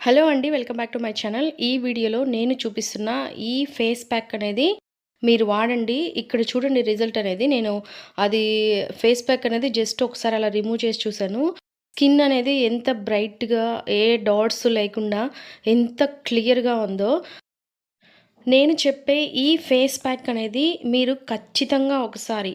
Hello అండి welcome back to my channel. ఈ వీడియోలో నేను చూపిస్తున్న ఈ ఫేస్ ప్యాక్ అనేది మీరు వాడండి. ఇక్కడ చూడండి రిజల్ట్ అనేది. నేను అది ఫేస్ ప్యాక్ అనేది జస్ట్ ఒకసారి అలా రిమూవ్ చేసి చూశాను. స్కిన్ అనేది ఎంత బ్రైట్గా ఏ డాట్స్ లేకుండా ఎంత క్లియర్గా ఉందో నేను చెప్పే ఈ ఫేస్ ప్యాక్ అనేది మీరు ఖచ్చితంగా ఒకసారి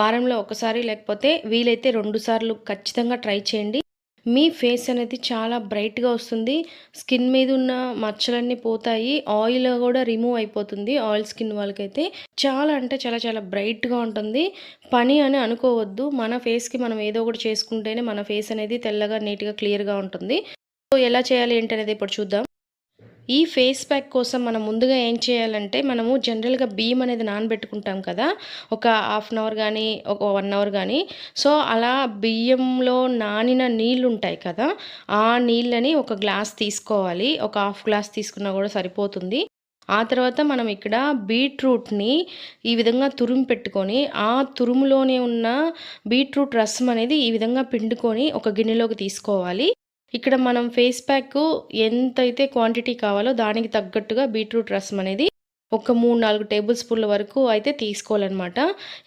వారంలో ఒకసారి లేకపోతే వీలైతే రెండు సార్లు ఖచ్చితంగా ట్రై చేయండి. మీ ఫేస్ అనేది చాలా బ్రైట్గా వస్తుంది. స్కిన్ మీద ఉన్న మచ్చలన్నీ పోతాయి. ఆయిల్ కూడా రిమూవ్ అయిపోతుంది. ఆయిల్ స్కిన్ వాళ్ళకైతే చాలా అంటే చాలా చాలా బ్రైట్గా ఉంటుంది. పని అని అనుకోవద్దు. మన ఫేస్కి మనం ఏదో ఒకటి చేసుకుంటేనే మన ఫేస్ అనేది తెల్లగా నీట్గా క్లియర్గా ఉంటుంది. సో ఎలా చేయాలి ఏంటి అనేది ఇప్పుడు చూద్దాం. ఈ ఫేస్ ప్యాక్ కోసం మనం ముందుగా ఏం చేయాలంటే మనము జనరల్గా బియ్యం అనేది నానబెట్టుకుంటాం కదా ఒక హాఫ్ అన్ అవర్ కానీ ఒక వన్ అవర్ కానీ సో అలా బియ్యంలో నానిన నీళ్ళు ఉంటాయి కదా ఆ నీళ్ళని ఒక గ్లాస్ తీసుకోవాలి. ఒక హాఫ్ గ్లాస్ తీసుకున్నా కూడా సరిపోతుంది. ఆ తర్వాత మనం ఇక్కడ బీట్రూట్ని ఈ విధంగా తురుము పెట్టుకొని ఆ తురుములోనే ఉన్న బీట్రూట్ రసం అనేది ఈ విధంగా పిండుకొని ఒక గిన్నెలోకి తీసుకోవాలి. ఇక్కడ మనం ఫేస్ ప్యాక్ ఎంతైతే క్వాంటిటీ కావాలో దానికి తగ్గట్టుగా బీట్రూట్ రసం అనేది ఒక మూడు నాలుగు టేబుల్ స్పూన్ల వరకు అయితే తీసుకోవాలన్నమాట.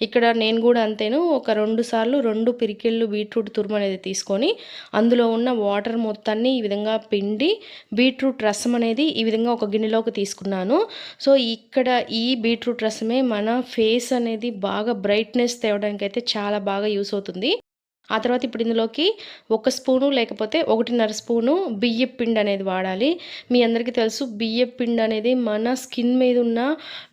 ఇక్కడ నేను కూడా అంతేను ఒక రెండు సార్లు రెండు పిరికిళ్ళు బీట్రూట్ తురుము అనేది తీసుకొని అందులో ఉన్న వాటర్ మొత్తాన్ని ఈ విధంగా పిండి బీట్రూట్ రసం అనేది ఈ విధంగా ఒక గిన్నెలోకి తీసుకున్నాను. సో ఇక్కడ ఈ బీట్రూట్ రసమే మన ఫేస్ అనేది బాగా బ్రైట్నెస్ తేవడానికి అయితే చాలా బాగా యూస్ అవుతుంది. ఆ తర్వాత ఇప్పుడు ఇందులోకి ఒక స్పూను లేకపోతే ఒకటిన్నర స్పూను బియ్యం పిండి అనేది వాడాలి. మీ అందరికీ తెలుసు బియ్యం పిండి అనేది మన స్కిన్ మీద ఉన్న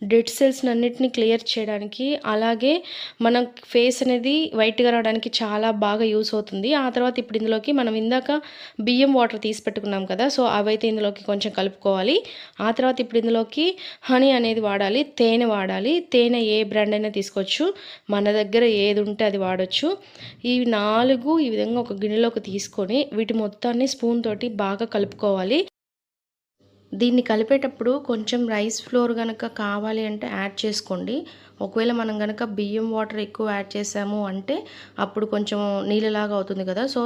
డెడ్ సెల్స్ అన్నిటిని క్లియర్ చేయడానికి అలాగే మన ఫేస్ అనేది వైట్గా రావడానికి చాలా బాగా యూస్ అవుతుంది. ఆ తర్వాత ఇప్పుడు ఇందులోకి మనం ఇందాక బియ్యం వాటర్ తీసి పెట్టుకున్నాం కదా సో అవైతే ఇందులోకి కొంచెం కలుపుకోవాలి. ఆ తర్వాత ఇప్పుడు ఇందులోకి హనీ అనేది వాడాలి తేనె వాడాలి. తేనె ఏ బ్రాండ్ అయినా తీసుకోవచ్చు. మన దగ్గర ఏది ఉంటే అది వాడచ్చు. ఈ నా నాలుగు ఈ విధంగా ఒక గిన్నెలోకి తీసుకొని వీటి మొత్తాన్ని స్పూన్ తోటి బాగా కలుపుకోవాలి. దీన్ని కలిపేటప్పుడు కొంచెం రైస్ ఫ్లోర్ కనుక కావాలి అంటే యాడ్ చేసుకోండి. ఒకవేళ మనం కనుక బియ్యం వాటర్ ఎక్కువ యాడ్ చేసాము అంటే అప్పుడు కొంచెం నీళ్ళలాగా అవుతుంది కదా. సో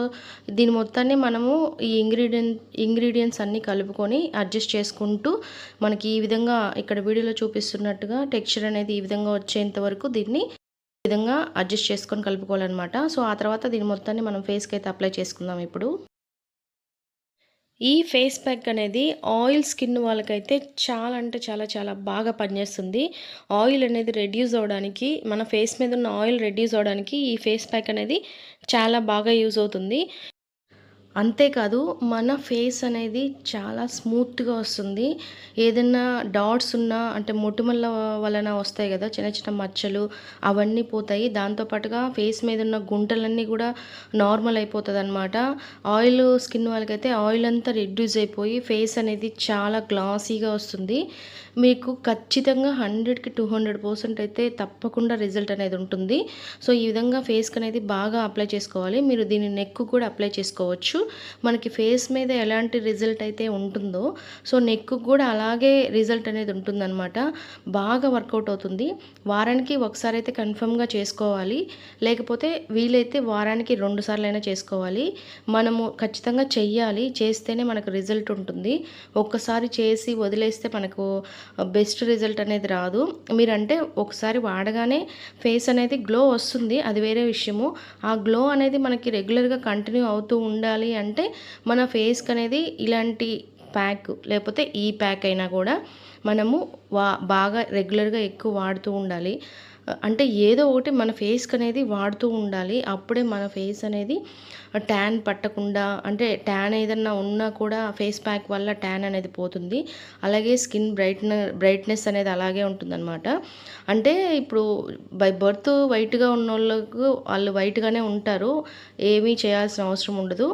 దీని మొత్తాన్ని మనము ఈ ఇంగ్రీడియంట్ ఇంగ్రీడియంట్స్ అన్నీ కలుపుకొని అడ్జస్ట్ చేసుకుంటూ మనకి ఈ విధంగా ఇక్కడ వీడియోలో చూపిస్తున్నట్టుగా టెక్స్చర్ అనేది ఈ విధంగా వచ్చేంత వరకు దీన్ని విధంగా అడ్జస్ట్ చేసుకొని కలుపుకోవాలన్నమాట. సో ఆ తర్వాత దీని మొత్తాన్ని మనం ఫేస్కి అయితే అప్లై చేసుకుందాం ఇప్పుడు. ఈ ఫేస్ ప్యాక్ అనేది ఆయిల్ స్కిన్ వాళ్ళకైతే చాలా అంటే చాలా చాలా బాగా పనిచేస్తుంది. ఆయిల్ అనేది రెడ్యూస్ అవ్వడానికి మన ఫేస్ మీద ఉన్న ఆయిల్ రెడ్యూస్ అవ్వడానికి ఈ ఫేస్ ప్యాక్ అనేది చాలా బాగా యూజ్ అవుతుంది. అంతేకాదు మన ఫేస్ అనేది చాలా స్మూత్గా వస్తుంది. ఏదైనా డాట్స్ ఉన్నా అంటే మొటిమల వలన వస్తాయి కదా చిన్న చిన్న మచ్చలు అవన్నీ పోతాయి. దాంతోపాటుగా ఫేస్ మీద ఉన్న గుంటలన్నీ కూడా నార్మల్ అయిపోతుంది అనమాట ఆయిల్ స్కిన్ వాళ్ళకైతే ఆయిల్ అంతా రెడ్యూస్ అయిపోయి ఫేస్ అనేది చాలా గ్లాసీగా వస్తుంది. మీకు ఖచ్చితంగా హండ్రెడ్కి టూ హండ్రెడ్ పర్సెంట్ అయితే తప్పకుండా రిజల్ట్ అనేది ఉంటుంది. సో ఈ విధంగా ఫేస్కి అనేది బాగా అప్లై చేసుకోవాలి. మీరు దీన్ని నెక్ కూడా అప్లై చేసుకోవచ్చు. మనకి ఫేస్ మీద ఎలాంటి రిజల్ట్ అయితే ఉంటుందో సో నెక్ కూడా అలాగే రిజల్ట్ అనేది ఉంటుందన్నమాట. బాగా వర్కౌట్ అవుతుంది. వారానికి ఒకసారి అయితే కన్ఫర్మ్గా చేసుకోవాలి. లేకపోతే వీలైతే వారానికి రెండు సార్లు అయినా చేసుకోవాలి. మనము ఖచ్చితంగా చెయ్యాలి. చేస్తేనే మనకు రిజల్ట్ ఉంటుంది. ఒక్కసారి చేసి వదిలేస్తే మనకు బెస్ట్ రిజల్ట్ అనేది రాదు. మీరంటే ఒకసారి వాడగానే ఫేస్ అనేది గ్లో వస్తుంది. అది వేరే విషయము. ఆ గ్లో అనేది మనకి రెగ్యులర్గా కంటిన్యూ అవుతూ ఉండాలి అంటే మన ఫేస్కి అనేది ఇలాంటి ప్యాక్ లేకపోతే ఈ ప్యాక్ అయినా కూడా మనము వా బాగా రెగ్యులర్గా ఎక్కువ వాడుతూ ఉండాలి. అంటే ఏదో ఒకటి మన ఫేస్కి అనేది వాడుతూ ఉండాలి. అప్పుడే మన ఫేస్ అనేది ట్యాన్ పట్టకుండా అంటే ట్యాన్ ఏదన్నా ఉన్నా కూడా ఫేస్ ప్యాక్ వల్ల ట్యాన్ అనేది పోతుంది. అలాగే స్కిన్ బ్రైట్న బ్రైట్నెస్ అనేది అలాగే ఉంటుందన్నమాట. అంటే ఇప్పుడు బై బర్త్ వైట్గా ఉన్న వాళ్ళకు వాళ్ళు వైట్గానే ఉంటారు. ఏమీ చేయాల్సిన అవసరం ఉండదు.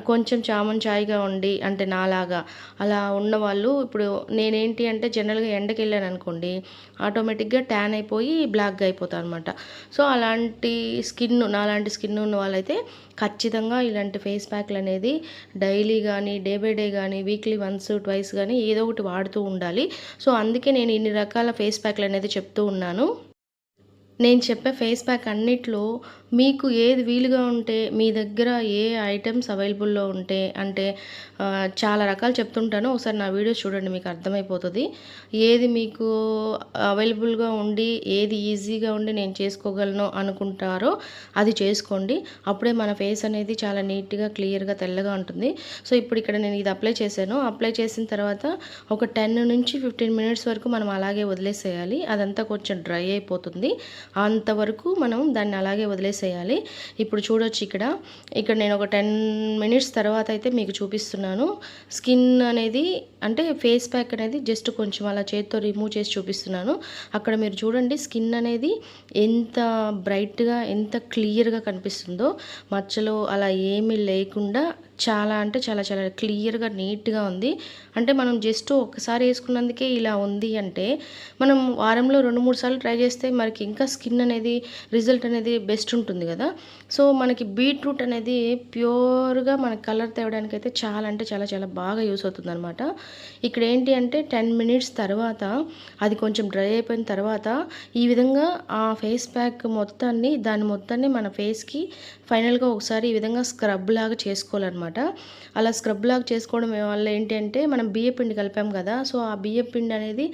కొంచెం చామన్ ఉండి అంటే నాలాగా అలా ఉన్నవాళ్ళు ఇప్పుడు నేనేంటి అంటే జనరల్గా ఎండకి వెళ్ళాను అనుకోండి ఆటోమేటిక్గా ట్యాన్ అయిపోయి బ్లాక్గా అయిపోతాను అనమాట సో అలాంటి స్కిన్ నాలాంటి స్కిన్ ఉన్న వాళ్ళైతే ఖచ్చితంగా ఇలాంటి ఫేస్ ప్యాక్లు అనేది డైలీ కానీ డే బై డే కానీ వీక్లీ వన్స్ ట్వైస్ కానీ ఏదో ఒకటి వాడుతూ ఉండాలి. సో అందుకే నేను ఇన్ని రకాల ఫేస్ ప్యాక్లు అనేది చెప్తూ ఉన్నాను. నేను చెప్పే ఫేస్ ప్యాక్ అన్నిట్లో మీకు ఏది వీలుగా ఉంటే మీ దగ్గర ఏ ఐటమ్స్ అవైలబుల్లో ఉంటే అంటే చాలా రకాలు చెప్తుంటాను. ఒకసారి నా వీడియోస్ చూడండి మీకు అర్థమైపోతుంది. ఏది మీకు అవైలబుల్గా ఉండి ఏది ఈజీగా ఉండి నేను చేసుకోగలను అనుకుంటారో అది చేసుకోండి. అప్పుడే మన ఫేస్ అనేది చాలా నీట్గా క్లియర్గా తెల్లగా ఉంటుంది. సో ఇప్పుడు ఇక్కడ నేను ఇది అప్లై చేశాను. అప్లై చేసిన తర్వాత ఒక టెన్ నుంచి ఫిఫ్టీన్ మినిట్స్ వరకు మనం అలాగే వదిలేసేయాలి. అదంతా కొంచెం డ్రై అయిపోతుంది. అంతవరకు మనం దాన్ని అలాగే వదిలేసేయాలి. ఇప్పుడు చూడొచ్చు ఇక్కడ. ఇక్కడ నేను ఒక టెన్ మినిట్స్ తర్వాత అయితే మీకు చూపిస్తున్నాను. స్కిన్ అనేది అంటే ఫేస్ ప్యాక్ అనేది జస్ట్ కొంచెం అలా చేత్తో రిమూవ్ చేసి చూపిస్తున్నాను. అక్కడ మీరు చూడండి స్కిన్ అనేది ఎంత బ్రైట్గా ఎంత క్లియర్గా కనిపిస్తుందో. మచ్చలో అలా ఏమీ లేకుండా చాలా అంటే చాలా చాలా క్లియర్గా నీట్గా ఉంది. అంటే మనం జస్ట్ ఒకసారి వేసుకున్నందుకే ఇలా ఉంది అంటే మనం వారంలో రెండు మూడు సార్లు ట్రై చేస్తే మనకి ఇంకా స్కిన్ అనేది రిజల్ట్ అనేది బెస్ట్ ఉంటుంది కదా. సో మనకి బీట్రూట్ అనేది ప్యూర్గా మన కలర్ తేవడానికి అయితే చాలా అంటే చాలా చాలా బాగా యూస్ అవుతుంది అనమాట ఇక్కడ ఏంటి అంటే టెన్ మినిట్స్ తర్వాత అది కొంచెం డ్రై అయిపోయిన తర్వాత ఈ విధంగా ఆ ఫేస్ ప్యాక్ మొత్తాన్ని దాని మొత్తాన్ని మన ఫేస్కి ఫైనల్గా ఒకసారి ఈ విధంగా స్క్రబ్ లాగా చేసుకోవాలన్నమాట. అలా స్క్రబ్ లాగా చేసుకోవడం వల్ల ఏంటి అంటే మనం బియ్య పిండి కలిపాం కదా సో ఆ బియ్య పిండి అనేది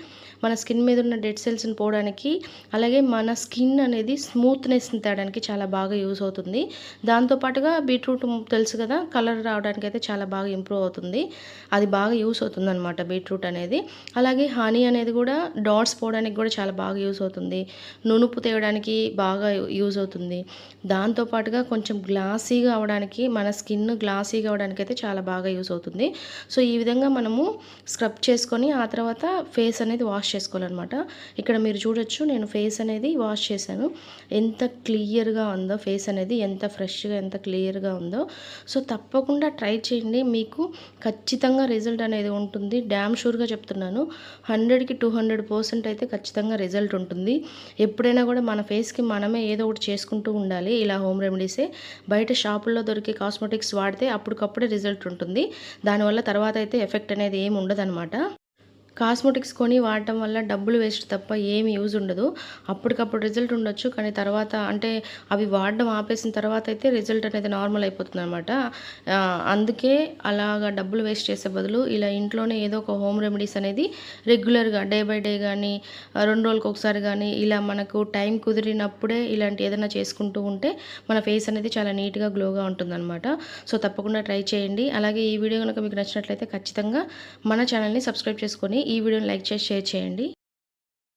మన స్కిన్ మీద ఉన్న డెడ్ సెల్స్ని పోవడానికి అలాగే మన స్కిన్ అనేది స్మూత్నెస్ని తేడానికి చాలా బాగా యూస్ అవుతుంది. దాంతోపాటుగా బీట్రూట్ తెలుసు కదా కలర్ రావడానికి అయితే చాలా బాగా ఇంప్రూవ్ అవుతుంది. అది బాగా యూస్ అవుతుంది అనమాట బీట్రూట్ అనేది. అలాగే హనీ అనేది కూడా డాట్స్ పోవడానికి కూడా చాలా బాగా యూస్ అవుతుంది. నునుపు తేయడానికి బాగా యూజ్ అవుతుంది. దాంతోపాటుగా కొంచెం గ్లాసీగా అవడానికి మన స్కిన్ గ్లాసీ గ్లాసీగా అవడానికి అయితే చాలా బాగా యూస్ అవుతుంది. సో ఈ విధంగా మనము స్క్రబ్ చేసుకొని ఆ తర్వాత ఫేస్ అనేది వాష్ చేసుకోవాలన్నమాట. ఇక్కడ మీరు చూడొచ్చు నేను ఫేస్ అనేది వాష్ చేశాను. ఎంత క్లియర్గా ఉందో ఫేస్ అనేది ఎంత ఫ్రెష్గా ఎంత క్లియర్గా ఉందో. సో తప్పకుండా ట్రై చేయండి. మీకు ఖచ్చితంగా రిజల్ట్ అనేది ఉంటుంది. డ్యామ్ షూర్గా చెప్తున్నాను. హండ్రెడ్కి టూ హండ్రెడ్ పర్సెంట్ అయితే ఖచ్చితంగా రిజల్ట్ ఉంటుంది. ఎప్పుడైనా కూడా మన ఫేస్కి మనమే ఏదో ఒకటి చేసుకుంటూ ఉండాలి. ఇలా హోమ్ రెమెడీసే. బయట షాపుల్లో దొరికే కాస్మెటిక్స్ వాడితే అప్పటికప్పుడే రిజల్ట్ ఉంటుంది. దానివల్ల తర్వాత అయితే ఎఫెక్ట్ అనేది ఏమి ఉండదన్నమాట. కాస్మెటిక్స్ కొని వాడటం వల్ల డబ్బులు వేస్ట్ తప్ప ఏమి యూజ్ ఉండదు. అప్పటికప్పుడు రిజల్ట్ ఉండొచ్చు కానీ తర్వాత అంటే అవి వాడడం ఆపేసిన తర్వాత అయితే రిజల్ట్ అనేది నార్మల్ అయిపోతుంది అనమాట అందుకే అలాగా డబ్బులు వేస్ట్ చేసే బదులు ఇలా ఇంట్లోనే ఏదో ఒక హోమ్ రెమెడీస్ అనేది రెగ్యులర్గా డే బై డే కానీ రెండు రోజులకు ఒకసారి కానీ ఇలా మనకు టైం కుదిరినప్పుడే ఇలాంటి ఏదైనా చేసుకుంటూ ఉంటే మన ఫేస్ అనేది చాలా నీట్గా గ్లోగా ఉంటుందన్నమాట. సో తప్పకుండా ట్రై చేయండి. అలాగే ఈ వీడియో కనుక మీకు నచ్చినట్లయితే ఖచ్చితంగా మన ఛానల్ని సబ్స్క్రైబ్ చేసుకొని ఈ వీడియోని లైక్ చేసి షేర్ చేయండి.